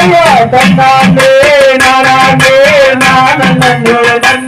நானே நானே நானே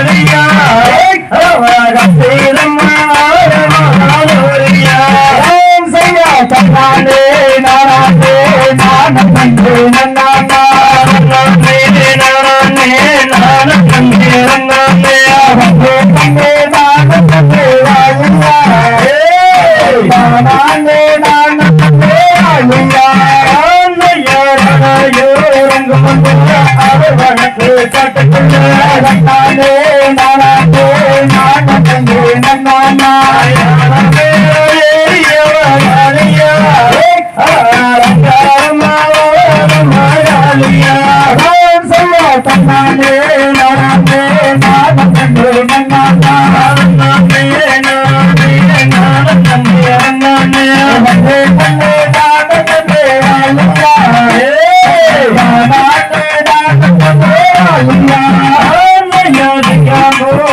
காளையா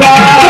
Yeah.